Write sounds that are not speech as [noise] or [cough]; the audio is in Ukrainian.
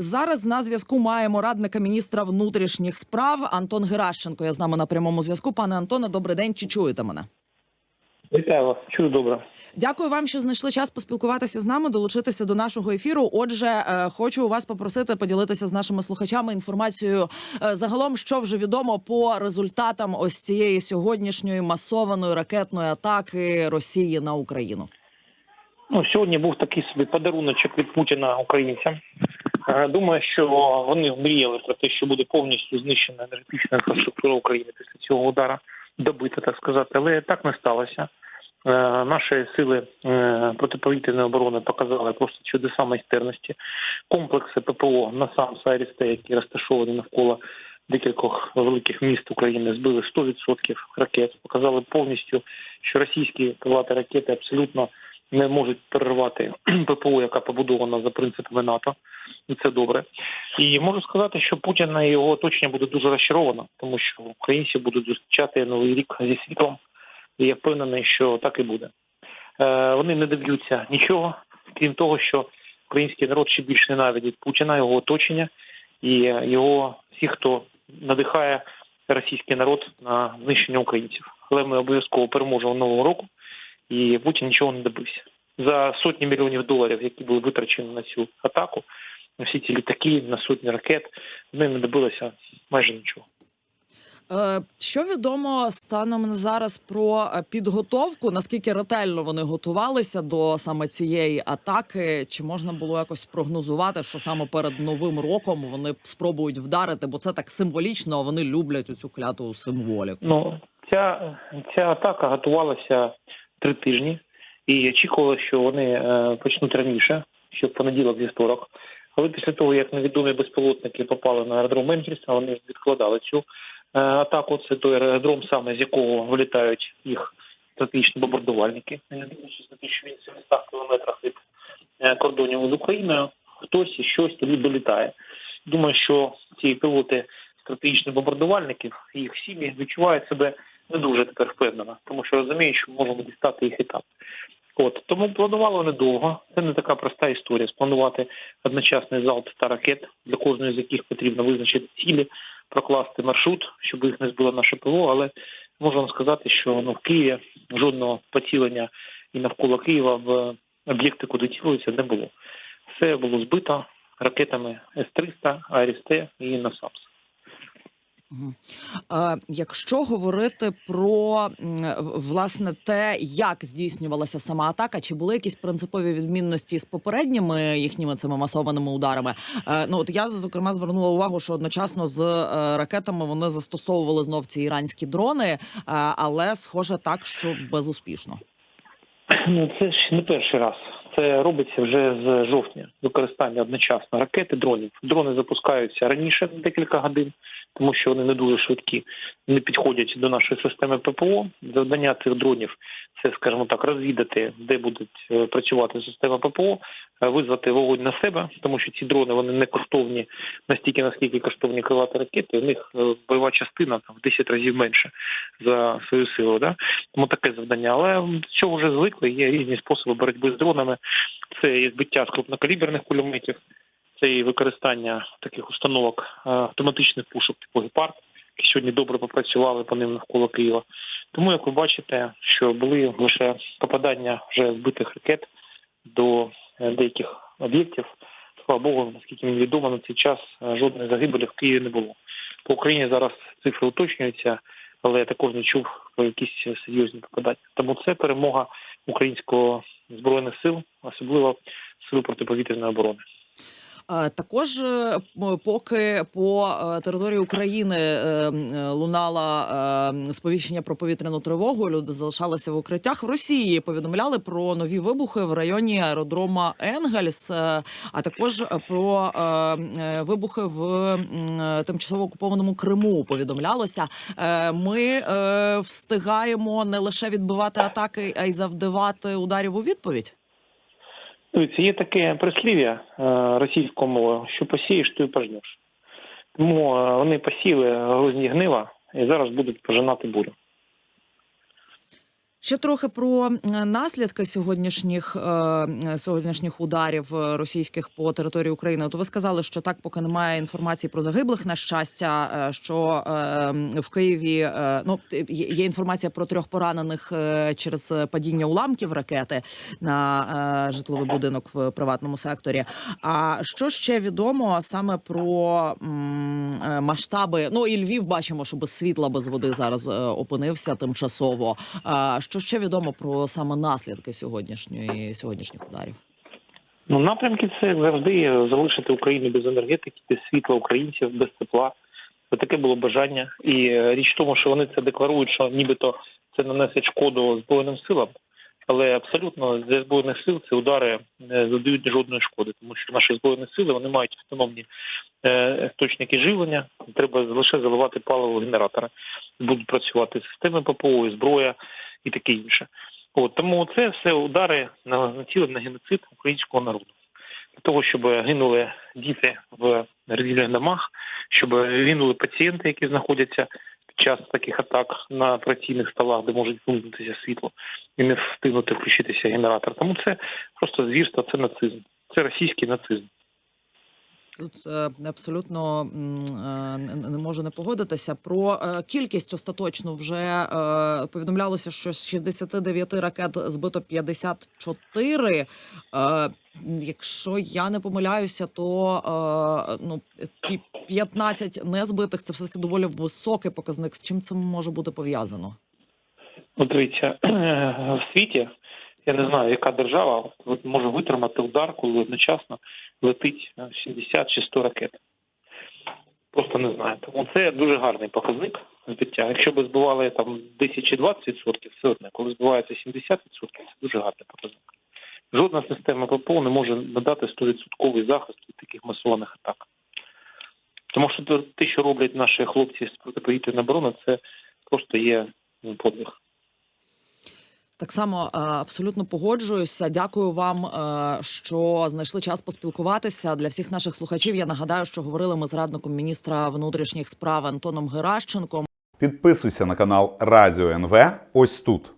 Зараз на зв'язку маємо радника міністра внутрішніх справ Антон Геращенко. Я з нами на прямому зв'язку. Пане Антоне, добрий день. Чи чуєте мене? Вітаю вас, чую добре. Дякую вам, що знайшли час поспілкуватися з нами, долучитися до нашого ефіру. Отже, е, хочу у вас попросити поділитися з нашими слухачами інформацією е, загалом, що вже відомо по результатам ось цієї сьогоднішньої масованої ракетної атаки Росії на Україну. Ну сьогодні був такий собі подаруночок від Путіна українцям. Е, Думаю, що вони мріяли про те, що буде повністю знищена енергетична інфраструктура України після цього удара, добита, так сказати, але так не сталося. Е, Наші сили е, протиповітряної оборони показали просто чудеса майстерності. Комплекси ППО на сам Сайрісте, які розташовані навколо декількох великих міст України, збили 100% ракет. Показали повністю, що російські крилаті ракети абсолютно не можуть перервати [clears throat] ППО, яка побудована за принципами НАТО, і це добре. І можу сказати, що Путін і його оточення буде дуже розчаровано, тому що українці будуть зустрічати новий рік зі світлом. І я впевнений, що так і буде. Е, вони не доб'ються нічого, крім того, що український народ ще більш ненавидить Путіна, його оточення і його всіх, хто надихає російський народ на знищення українців. Але ми обов'язково переможемо нового року, і Путін нічого не добився. За сотні мільйонів доларів, які були витрачені на цю атаку, на всі ці літаки, на сотні ракет, вони не добилися майже нічого. Е, Що відомо станом на зараз про е, підготовку? Наскільки ретельно вони готувалися до саме цієї атаки? Чи можна було якось прогнозувати, що саме перед новим роком вони спробують вдарити? Бо це так символічно. а Вони люблять цю кляту символіку. Ну ця, ця атака готувалася три тижні, і очікували, що вони е, почнуть раніше, що в понеділок вівторок. Але після того, як невідомі безпілотники попали на аеродром Мемфіса, вони відкладали цю е, атаку. Це той аеродром, саме з якого вилітають їх стратегічні бомбардувальники. Не дивлячись на те, що він 700 кілометрах від е, кордонів з Україною, хтось і щось туди долітає. Думаю, що ці пілоти стратегічних бомбардувальників їх сім'ї відчувають себе не дуже тепер впевнено, тому що розуміють, що можемо дістати їх і так. От тому планували недовго. Це не така проста історія. Спланувати одночасний залп та ракет, для кожної з яких потрібно визначити цілі, прокласти маршрут, щоб їх не збило наше ПВО. Але можу вам сказати, що ну в Києві жодного поцілення і навколо Києва в об'єкти, куди цілуються, не було. Все було збито ракетами С-300, АРСТ і НАСАМС. Якщо говорити про власне те, як здійснювалася сама атака, чи були якісь принципові відмінності з попередніми їхніми цими масованими ударами? Е, Ну от я зокрема звернула увагу, що одночасно з е, ракетами вони застосовували знов ці іранські дрони, е, але схоже так, що безуспішно. Ну це ж не перший раз. Це робиться вже з жовтня. Використання одночасно ракети, дронів. Дрони запускаються раніше декілька годин, тому що вони не дуже швидкі, не підходять до нашої системи ППО. Завдання цих дронів це, скажімо так, розвідати, де будуть е, працювати система ППО, е, визвати вогонь на себе, тому що ці дрони вони не коштовні настільки, наскільки коштовні крилаті ракети. У них е, бойова частина там в 10 разів менше за свою силу. Да? Тому таке завдання. Але до цього вже звикли. Є різні способи боротьби з дронами. Це і збиття з крупнокаліберних кулеметів, це і використання таких установок автоматичних пушок типу гепард, сьогодні добре попрацювали по ним навколо Києва. Тому, як ви бачите, що були лише попадання вже збитих ракет до е, деяких об'єктів. Слава Богу, наскільки мені відомо, на цей час е, жодної загибелі в Києві не було. По Україні зараз цифри уточнюються, але я також не чув про якісь серйозні попадання. Тому це перемога українського збройних сил, особливо сил протиповітряної оборони. Е, Також е, поки по е, території України е, м, е, лунала е, сповіщення про повітряну тривогу, люди залишалися в укриттях. В Росії повідомляли про нові вибухи в районі аеродрома Енгельс, а також про е, е, вибухи в тимчасово окупованому Криму. Повідомлялося. Ми встигаємо не лише відбивати атаки, а й завдавати ударів у відповідь. Дивіться, є таке прислів'я е, російською мовою, що посієш, то і пожнеш. Тому е, вони посіли грузні гнива і зараз будуть пожинати бурю. Ще трохи про наслідки сьогоднішніх е, сьогоднішніх ударів е, російських по території України. От ви сказали, що так, поки немає інформації про загиблих, на щастя, е, що в Києві ну є інформація про трьох поранених через падіння уламків ракети на житловий будинок в приватному секторі. А що ще відомо саме про масштаби? Ну і Львів бачимо, що без світла, без води зараз опинився тимчасово. Що ще відомо про саме наслідки сьогоднішньої сьогоднішніх ударів? Ну, напрямки це завжди залишити Україну без енергетики, без світла українців, без тепла. Це таке було бажання. І е, річ в тому, що вони це декларують, що нібито це нанесе шкоду Збройним силам. Але абсолютно для збройних сил ці удари не задають жодної шкоди, тому що наші збройні сили вони мають автономні е, точники живлення. Треба лише заливати паливо генератори. Будуть працювати системи ППО, зброя і таке інше. От тому це все удари на націлені на геноцид українського народу. Для того, щоб гинули діти в роздільних домах, щоб гинули пацієнти, які знаходяться під час таких атак на операційних столах, де може вимкнутися світло і не встигнути включитися генератор. Тому це просто звірство, це нацизм, це російський нацизм. Тут е, абсолютно е, не- можу не погодитися. Про е, кількість остаточно вже повідомлялося, що з 69 ракет збито 54. Е, Якщо я не помиляюся, то ну ті 15 незбитих це все таки доволі високий показник. З чим це може бути пов'язано? От дивіться, [clears throat] в світі я не знаю, яка держава може витримати удар, коли одночасно летить е, 70 чи 100 ракет. Просто не знаю. Тому це дуже гарний показник збиття. Якщо б збивали там 10 чи 20%, все одне, коли збивається 70%, це дуже гарний показник. Жодна система ППО не може надати 100% захист від таких масованих атак. Тому що те, що роблять наші хлопці з протиповітряної оборони, це просто є ну, подвиг. Так само е, абсолютно погоджуюся. Дякую вам, е, що знайшли час поспілкуватися. Для всіх наших слухачів я нагадаю, що говорили ми з радником міністра внутрішніх справ Антоном Геращенком. Підписуйся на канал Радіо НВ ось тут.